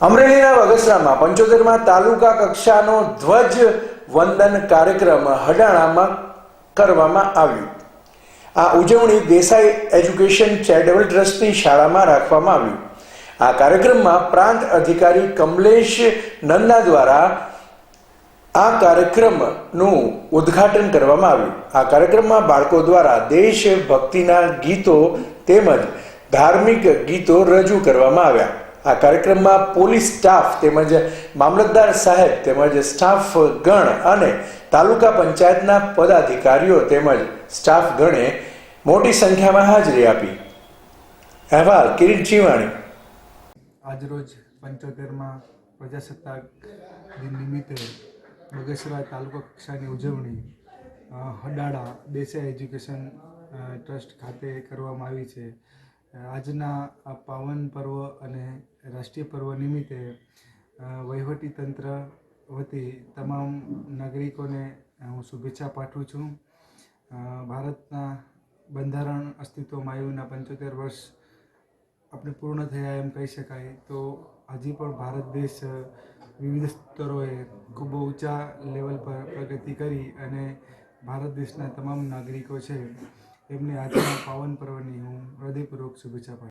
અમરેલીના વગસરામાં પંચોતેરમાં તાલુકા કક્ષાનો ધ્વજ વંદન કાર્યક્રમ હડાણામાં કરવામાં આવ્યું. આ ઉજવણી દેસાઈ એજ્યુકેશન ચેરિટેબલ ટ્રસ્ટની શાળામાં રાખવામાં આવ્યું. આ કાર્યક્રમમાં પ્રાંત અધિકારી કમલેશ નંદા દ્વારા આ કાર્યક્રમનું ઉદ્ઘાટન કરવામાં આવ્યું. આ કાર્યક્રમમાં બાળકો દ્વારા દેશભક્તિના ગીતો તેમજ ધાર્મિક ગીતો રજૂ કરવામાં આવ્યા. આ કાર્યક્રમમાં પોલીસ સ્ટાફ તેમજ મામલતદાર સાહેબ તેમજ સ્ટાફ ગણ અને તાલુકા પંચાયતના પદાધિકારીઓ તેમજ સ્ટાફ ગણે મોટી સંખ્યામાં હાજરી આપી. અહેવાલ કિરીટ ચીવાણી આજરોજ પંચોતેરમાં પ્રજાસત્તાક દિન નિમિત્તે બગસરા તાલુકા કક્ષાની ઉજવણી હડાડા દેસાઈ એજ્યુકેશન ટ્રસ્ટ ખાતે કરવામાં આવી છે. આજના આ પાવન પર્વ અને રાષ્ટ્રીય પર્વ નિમિત્તે વહીવટીતંત્ર વહીવટી તંત્ર વતી તમામ નાગરિકોને હું શુભેચ્છા પાઠવું છું. ભારતના બંધારણ અસ્તિત્વમાં આવ્યુંના પંચોતેર વર્ષ આપણે પૂર્ણ થયા એમ કહી શકાય. તો હજી પણ ભારત દેશ વિવિધ સ્તરોએ ખૂબ ઊંચા લેવલ પર પ્રગતિ કરી અને ભારત દેશના તમામ નાગરિકો છે એમને આજના પાવન પર્વની હું હૃદયપૂર્વક શુભેચ્છા પાઠવું